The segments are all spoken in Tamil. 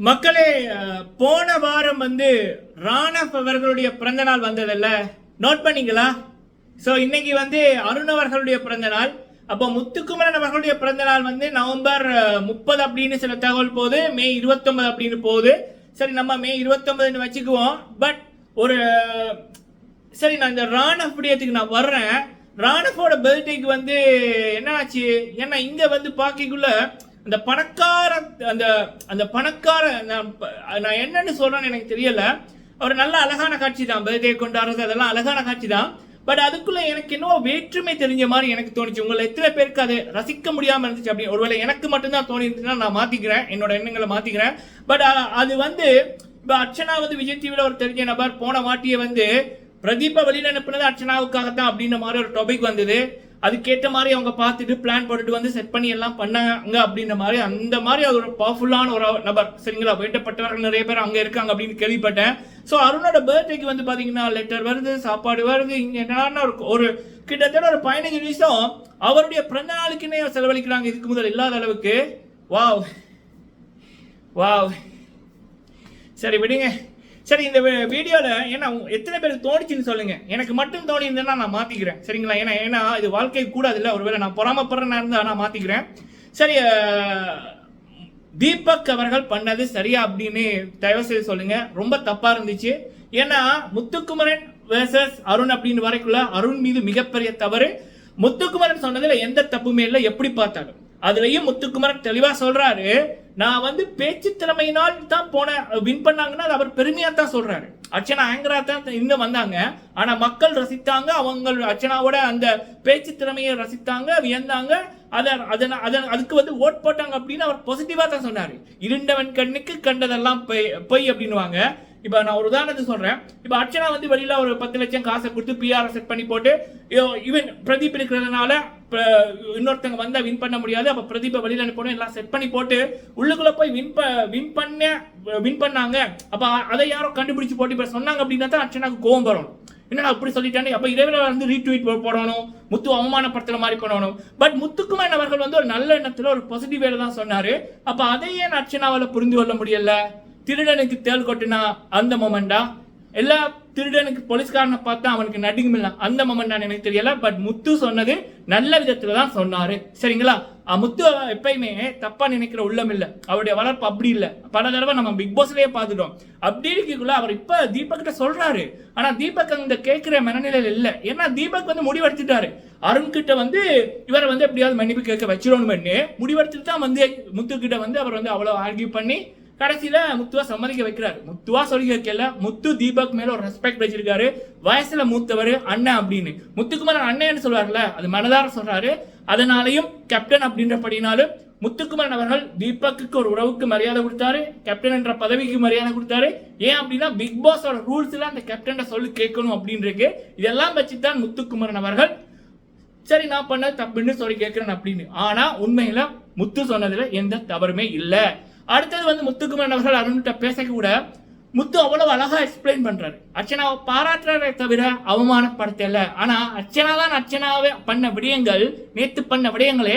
மக்களே போன வாரம் வந்து ராணப் அவர்களுடைய பிறந்த நாள் வந்ததில்ல. நோட் பண்ணீங்களா? ஸோ இன்னைக்கு வந்து அருண் அவர்களுடைய பிறந்த நாள். அப்போ முத்துக்குமரன் அவர்களுடைய பிறந்த நாள் வந்து நவம்பர் முப்பது அப்படின்னு சில தகவல் போகுது. மே இருபத்தொன்பது அப்படின்னு போகுது. சரி நம்ம மே இருபத்தொன்பதுன்னு வச்சுக்குவோம். பட் ஒரு சரி நான் இந்த ராணப் விடயத்துக்கு நான் வர்றேன். ராணஃபோட பர்த்டேக்கு வந்து என்ன ஆச்சு ஏன்னா இங்கே வந்து பார்க்கக்குள்ள அந்த பணக்கார அந்த அந்த பணக்கார நான் நான் என்னன்னு சொல்கிறேன்னு எனக்கு தெரியல. ஒரு நல்ல அழகான காட்சி தான். பர்த்டே கொண்டாடுறது அதெல்லாம் அழகான காட்சி தான். பட் அதுக்குள்ள எனக்கு என்னவோ வேற்றுமை தெரிஞ்ச மாதிரி எனக்கு தோணுச்சு. உங்களை எத்தனை பேருக்கு அது ரசிக்க முடியாம இருந்துச்சு அப்படி ஒருவேளை எனக்கு மட்டும்தான் தோணி இருந்துச்சுன்னா நான் மாத்திக்கிறேன். என்னோட எண்ணங்களை மாத்திக்கிறேன். பட் அது வந்து இப்போ அர்ச்சனா வந்து விஜய் டிவியில் ஒரு தெரிஞ்ச நபர் போன வாட்டியை வந்து பிரதீப வெளியில அனுப்புனது அர்ச்சனாவுக்காகத்தான் அப்படின்ற மாதிரி ஒரு டாபிக் வந்தது. அதுக்கேற்ற மாதிரி அவங்க பார்த்துட்டு பிளான் போட்டுட்டு வந்து செட் பண்ணி எல்லாம் பண்ணாங்க அப்படின்ற மாதிரி அந்த மாதிரி அது ஒரு பவர்ஃபுல்லான ஒரு நபர். சரிங்களா? வேண்டப்பட்டவர்கள் நிறைய பேர் அங்கே இருக்காங்க அப்படின்னு கேள்விப்பட்டேன். ஸோ அருணோட பர்த்டேக்கு வந்து பார்த்தீங்கன்னா லெட்டர் வருது சாப்பாடு வருது இங்கே என்னன்னா ஒரு கிட்டத்தட்ட ஒரு பதினஞ்சு நிமிஷம் அவருடைய பிறந்த நாளுக்குன்னே செலவழிக்கிறாங்க இதுக்கு முதல் இல்லாத அளவுக்கு. வாவ் வாவ் சரி விடுங்க. சரி இந்த வீடியோவில் ஏன்னா எத்தனை பேர் தோணுச்சுன்னு சொல்லுங்க. எனக்கு மட்டும் தோணி இருந்தேன்னா நான் மாற்றிக்கிறேன் சரிங்களா? ஏன்னா ஏன்னா இது வாழ்க்கை கூடாது இல்ல ஒருவேளை நான் பொறாமப்படுறேன்னா இருந்தால் நான் மாற்றிக்கிறேன் சரி தீபக் அவர்கள் பண்ணது சரியா அப்படின்னு தயவு செய்து சொல்லுங்க. ரொம்ப தப்பா இருந்துச்சு. ஏன்னா முத்துக்குமரன் வேர்சஸ் அருண் அப்படின்னு வரைக்குள்ள அருண் மீது மிகப்பெரிய தவறு. முத்துக்குமரன் சொன்னதுல எந்த தப்புமே இல்லை. எப்படி பார்த்தாலும். அதுலயும் முத்துக்குமரன் தெளிவா சொல்றாரு. நான் வந்து பேச்சு திறமையினால் தான் போன வின் பண்ணாங்கன்னா அது அவர் பெருமையா தான் சொல்றாரு. அர்ச்சனா ஆங்கரா தான் இன்னும் வந்தாங்க. ஆனா மக்கள் ரசித்தாங்க அவங்க அர்ச்சனாவோட அந்த பேச்சு திறமையை ரசித்தாங்க வியந்தாங்க. அதை அதனை அதன் அதுக்கு வந்து ஓட் போட்டாங்க அப்படின்னு அவர் பாசிட்டிவா தான் சொன்னாரு. இருண்டவன் கண்ணுக்கு கண்டதெல்லாம் பொய் பொய் அப்படின்னுவாங்க. இப்போ நான் ஒரு உதாரணத்துக்கு சொல்றேன். இப்போ அர்ச்சனா வந்து வெளியில ஒரு பத்து லட்சம் காசை கொடுத்து பிஆர் செட் பண்ணி போட்டு ஈவன் பிரதீப் இருக்கிறதுனால இன்னொருத்தங்க வந்தா வின் பண்ண முடியாது. அப்ப பிரதீபை வெளியில அனுப்பணும் எல்லாம் செட் பண்ணி போட்டு உள்ளுக்குள்ள போய் வின் வின் பண்ண வின் பண்ணாங்க. அப்ப அதை யாரோ கண்டுபிடிச்சு போட்டு இப்ப சொன்னாங்க அப்படின்னா தான் அர்ச்சனாக்கு கோவம் வரும். என்னடா அப்படி சொல்லிட்டானே? அப்ப இறைவனை வந்து ரீட்வீட் போடணும். முத்து அவமானப்படுத்துற மாதிரி பண்ணணும். பட் முத்துக்குமரன் அவர்கள் வந்து ஒரு நல்ல எண்ணத்துல ஒரு பாசிட்டிவ் வேலை தான் சொன்னாரு. அப்ப அதை ஏன் அர்ச்சனாவால புரிந்து கொள்ள முடியல. திருடனுக்கு தேள் கொட்டினா அந்த மொமெண்டா எல்லா திருடனுக்கு போலீஸ்காரனை பார்த்தா அவனுக்கு நடுங்குமில்ல அந்த மொமெண்ட் எனக்கு தெரியல. பட் முத்து சொன்னது நல்ல விதத்துல தான் சொன்னாரு. சரிங்களா? முத்து எப்பயுமே தப்பா நினைக்கிற உள்ளம் இல்லை. அவருடைய வளர்ப்பு அப்படி இல்லை. பல தடவை நம்ம பிக் பாஸ்லயே பார்த்துட்டோம். அப்படி இருக்கக்குள்ள அவர் இப்ப தீபக் கிட்ட சொல்றாரு. ஆனா தீபக் அந்த கேட்கிற மனநிலையில இல்லை. ஏன்னா தீபக் வந்து முடிவெடுத்துட்டாரு. அருண் கிட்ட வந்து இவரை வந்து எப்படியாவது மன்னிப்பு கேட்க வச்சிடணும்னு முடிவெடுத்துட்டு தான் வந்து முத்து கிட்ட வந்து அவர் வந்து அவ்வளவு ஆர்கியூ பண்ணி கடைசியில முத்துவா சம்மதிக்க வைக்கிறாரு. முத்துவா சொல்லி வைக்கல முத்து தீபக் மேல ஒரு ரெஸ்பெக்ட் வச்சிருக்காரு. வயசுல மூத்தவர் அண்ணன் அப்படின்னு. முத்துக்குமரன் அண்ணன் சொல்லுவார்ல அது மனதார சொல்றாரு. அதனாலையும் கேப்டன் அப்படின்றபடினாலும் முத்துக்குமரன் அவர்கள் தீபக்குக்கு ஒரு உறவுக்கு மரியாதை கொடுத்தாரு. கேப்டன் என்ற பதவிக்கு மரியாதை கொடுத்தாரு. ஏன் அப்படின்னா பிக் பாஸோட ரூல்ஸ்ல அந்த கேப்டன் சொல்லி கேட்கணும் அப்படின்றது இதெல்லாம் இதெல்லாம் வச்சுதான் முத்துக்குமரன் அவர்கள் சரி நான் பண்ண தப்புன்னு சொல்லி கேட்கிறேன் அப்படின்னு. ஆனா உண்மையில முத்து சொன்னதுல எந்த தவறுமே இல்லை. அடுத்தது வந்து முத்துக்குமரன் அவர்கள் அருண்கிட்ட பேசக்கூட முத்து அவ்வளவு அழகா எக்ஸ்பிளைன் பண்றாரு. அர்ச்சனாவை பாராட்டுறதை தவிர அவமானப்படுத்தல. ஆனா அர்ச்சனா தான் அர்ச்சனாவே பண்ண விடயங்கள் நேத்து பண்ண விடயங்களே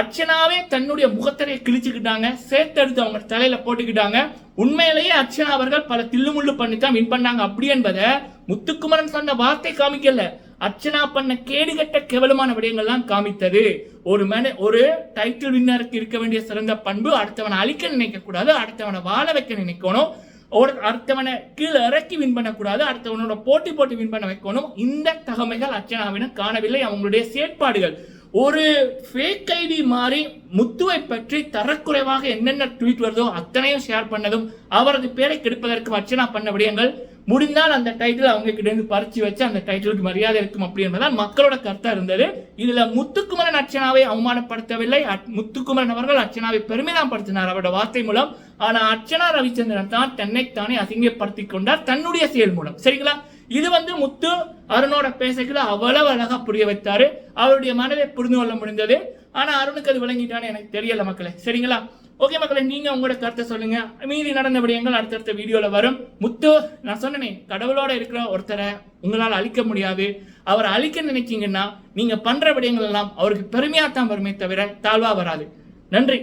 அர்ச்சனாவே தன்னுடைய முகத்தரையை கிழிச்சுக்கிட்டாங்க சேர்த்தெடுத்து அவங்க தலையில போட்டுக்கிட்டாங்க. உண்மையிலேயே அர்ச்சனா அவர்கள் பல தில்லுமுள்ளு பண்ணி தான் வின் பண்ணாங்க. அப்படி என்பதை முத்துக்குமரன் சொன்ன வார்த்தை காமிக்கல. அர்ச்சனா பண்ண கேடுகட்ட கேவலமான விடயங்கள்லாம் காமித்தது. ஒரு மேன ஒரு டைட்டில் வின்னருக்கு இருக்க வேண்டிய சிறந்த பண்பு அடுத்தவனை அழிக்க நினைக்க கூடாது அடுத்தவனை வாழ வைக்க நினைக்கணும். ஒரு அடுத்தவனை கீழே இறக்கி வின் பண்ணக்கூடாது அடுத்தவனோட போட்டி போட்டு வின் பண்ண வைக்கணும். இந்த தகமைகள் அர்ச்சனாவிடம் காணவில்லை. அவங்களுடைய செயற்பாடுகள். ஒரு ஃபேக் ஐடி மாறி முத்துவை பற்றி தரக்குறைவாக என்னென்ன ட்வீட் வருதோ அத்தனையும் ஷேர் பண்ணதும் அவரது பேரை கெடுப்பதற்கு அர்ச்சனா பண்ண விடயங்கள் முடிந்தால் அந்த டைட்டில் அவங்க கிட்டேருந்து பறிச்சு வச்சு அந்த டைட்டிலுக்கு மரியாதை இருக்கும் அப்படி மக்களோட கருத்தா இருந்தது. இதுல முத்துக்குமரன் அர்ச்சனாவை அவமானப்படுத்தவில்லை. முத்துக்குமரன் அவர்கள் அர்ச்சனாவை பெருமிதம் படுத்தினார் அவரோட வார்த்தை மூலம். ஆனால் அர்ச்சனா ரவிச்சந்திரன் தான் தன்னைத்தானே அசிங்கப்படுத்திக் கொண்டார் தன்னுடைய செயல் மூலம். சரிங்களா? இது வந்து முத்து அருணோட பேசக்குள்ள அவ்வளவு அழகாக புரிய வைத்தாரு. அவருடைய மனதை புரிந்து கொள்ள முடிந்தது. ஆனால் அருணுக்கு அது விளங்கிட்டான்னு எனக்கு தெரியல மக்களே. சரிங்களா? ஓகே மக்களே நீங்கள் உங்களோட கருத்தை சொல்லுங்க. மீதி நடந்த விடயங்கள் அடுத்தடுத்த வீடியோவில் வரும். முத்து நான் சொன்னேனே கடவுளோட இருக்கிற ஒருத்தரை உங்களால் அழிக்க முடியாது. அவரை அழிக்க நினைச்சீங்கன்னா நீங்கள் பண்ணுற விடயங்கள் எல்லாம் அவருக்கு பெருமையாக தான் வருமே தவிர தாழ்வாக வராது. நன்றி.